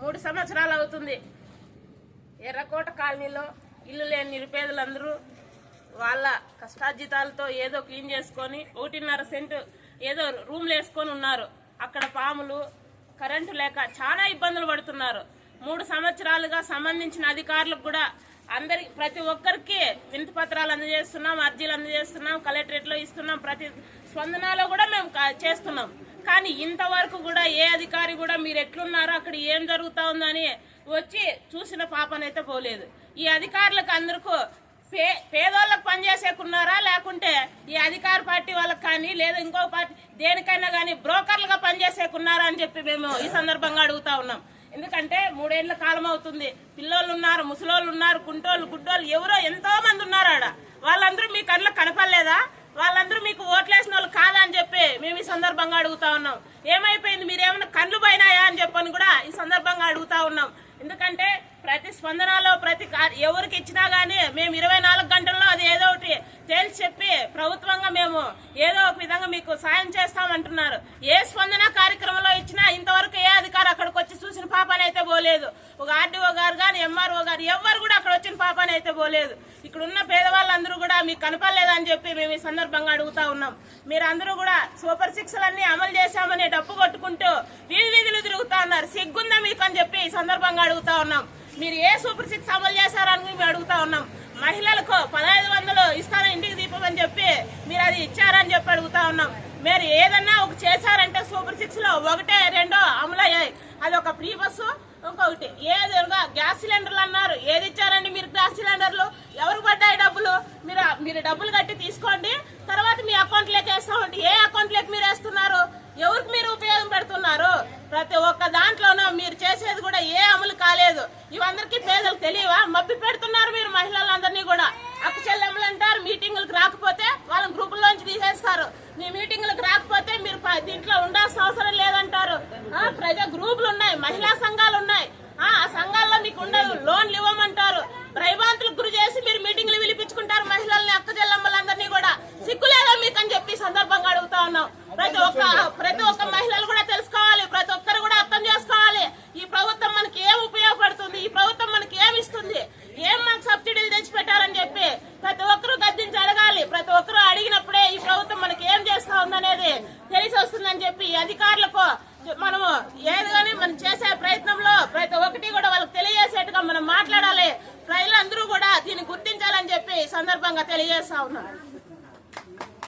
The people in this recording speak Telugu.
మూడు సంవత్సరాలు అవుతుంది. ఎర్రకోట కాలనీలో ఇల్లు లేని నిరుపేదలందరూ వాళ్ళ కష్టార్జితాలతో ఏదో క్లీన్ చేసుకొని ఒకటిన్నర సెంటు ఏదో రూమ్లు వేసుకొని ఉన్నారు. అక్కడ పాములు కరెంటు లేక చాలా ఇబ్బందులు పడుతున్నారు. మూడు సంవత్సరాలుగా సంబంధించిన అధికారులకు కూడా అందరి ప్రతి ఒక్కరికి వినతి పత్రాలు అందజేస్తున్నాం అర్జీలు అందజేస్తున్నాం కలెక్టరేట్లో ఇస్తున్నాం ప్రతి స్పందనలో కూడా మేము చేస్తున్నాం. కానీ ఇంతవరకు కూడా ఏ అధికారి కూడా మీరు ఎట్లున్నారో అక్కడ ఏం జరుగుతా ఉందని వచ్చి చూసిన పాపనైతే పోలేదు. ఈ అధికారులకు అందరికీ పే పేదోళ్ళకి పనిచేసేకున్నారా లేకుంటే ఈ అధికార పార్టీ వాళ్ళకి కానీ లేదా ఇంకో పార్టీ దేనికైనా కానీ బ్రోకర్లుగా పనిచేసేకున్నారా అని చెప్పి మేము ఈ సందర్భంగా అడుగుతా ఉన్నాం. ఎందుకంటే మూడేళ్ళ కాలం అవుతుంది. పిల్లోళ్ళు ఉన్నారు ముసలోళ్ళు ఉన్నారు కుంటోళ్ళు గుడ్డోళ్ళు ఎవరో ఎంతో మంది ఉన్నారు ఆడ. వాళ్ళందరూ మీ కళ్ళకు కనపడలేదా? వాళ్ళందరూ మీకు ఓట్లేసిన వాళ్ళు కాదా అని చెప్పి మేము ఈ సందర్భంగా అడుగుతా ఉన్నాం. ఏమైపోయింది? మీరు ఏమైనా కళ్ళు పోయినాయా అని చెప్పని కూడా ఈ సందర్భంగా అడుగుతా ఉన్నాం. ఎందుకంటే ప్రతి స్పందనలో ప్రతి ఎవరికి ఇచ్చినా గానీ మేము ఇరవై నాలుగు గంటల్లో అది ఏదో ఒకటి తేల్చి చెప్పి ప్రభుత్వంగా మేము ఏదో ఒక విధంగా మీకు సాయం చేస్తామంటున్నారు. ఏ స్పందన కార్యక్రమంలో ఇచ్చినా ఇంతవరకు ఏ అధికారి అక్కడికి వచ్చి చూసిన పాపని అయితే పోలేదు. ఒక ఆర్డీఓ గారు కానీ ఎంఆర్ఓ గారు ఎవ్వరు కూడా అక్కడ వచ్చిన పాపని అయితే పోలేదు. ఇక్కడ ఉన్న పేదవాళ్ళందరూ కూడా మీకు కనపడలేదని చెప్పి మేము ఈ సందర్భంగా అడుగుతా ఉన్నాం. మీరందరూ కూడా సూపర్ సిక్స్లన్నీ అమలు చేశామని డప్పు కొట్టుకుంటూ వీధి వీధులు తిరుగుతా ఉన్నారు. సిగ్గుందా మీకు అని చెప్పి ఈ సందర్భంగా అడుగుతా ఉన్నాం. మీరు ఏ సూపర్ సిక్స్ అమలు చేశారని మేము అడుగుతా ఉన్నాం. మహిళలకు పదహైదు వందలు ఇస్తాను ఇంటికి దీపమని చెప్పి మీరు అది ఇచ్చారని చెప్పి అడుగుతా ఉన్నాం. మీరు ఏదన్నా ఒక చేశారంటే సూపర్ సిక్స్లో ఒకటే రెండో అమలు అయ్యాయి. అది ఒక ఫ్రీ బస్సు ఇంకొకటి. ఏది గ్యాస్ సిలిండర్లు అన్నారు. ఏది ఇచ్చారండి మీరు గ్యాస్ సిలిండర్లు? ఎవరు పడ్డాయి డబ్బులు? మీరు మీరు డబ్బులు కట్టి తీసుకోండి. తర్వాత మీ అకౌంట్లోకి వేస్తామండి. ఏ అకౌంట్లోకి మీరు వేస్తున్నారు? ఎవరికి మీరు ఉపయోగం పెడుతున్నారు? ప్రతి ఒక్క దాంట్లోనూ మీరు చేసేది కూడా ఏ అమలు కాలేదు. ఇవందరికీ పేదలకు తెలియవా? మబ్బి పెడుతున్నారు మీరు మహిళలందరినీ కూడా అక్క చెల్లెమ్మలు అంటారు మీటింగులకు రాకపోతే వాళ్ళని గ్రూపుల్లోంచి తీసేస్తారు మీ మీటింగులకు రాకపోతే మీరు ప- దీంట్లో ఉండాల్సిన అవసరం లేదంటారు ఆ, ప్రజా గ్రూపులు ఉన్నాయి మహిళా సంఘాలు ఉన్నాయి ఆ ఆ సంఘాల్లో మీకు ఉండదు లోన్లు ఇవ్వమంటారు భయభ్రాంతులకు గురి చేసి మీరు మీటింగ్లు పిలిపించుకుంటారు మహిళల్ని అక్క చెల్లెమ్మలందరినీ కూడా సిగ్గులేదా మీకు అని చెప్పి ఈ సందర్భంగా అడుగుతా ఉన్నాం ప్రతి ఒక్క ప్రతి ఒక్క మహిళలు కూడా తెలుసుకోవాలి ప్రతి ఒక్కరు కూడా అర్థం చేసుకోవాలి ఈ ప్రభుత్వం మనకి ఏం ఉపయోగపడుతుంది ఈ ప్రభుత్వం మనకి ఏం ఇస్తుంది ఏం మాకు సబ్సిడీలు తెచ్చిపెట్టారని చెప్పి ప్రతి ఒక్కరూ గద్దించి అడగాలి. ప్రతి ఒక్కరూ అడిగినప్పుడే ఈ ప్రభుత్వం మనకి ఏం చేస్తా ఉందనేది తెలిసి వస్తుందని చెప్పి అధికారులకు మనము ఏది కానీ మనం చేసే ప్రయత్నంలో ప్రతి ఒక్కటి కూడా వాళ్ళకి తెలియజేసేట్టుగా మనం మాట్లాడాలి. ప్రజలందరూ కూడా దీన్ని గుర్తించాలని చెప్పి సందర్భంగా తెలియజేస్తా ఉన్నాను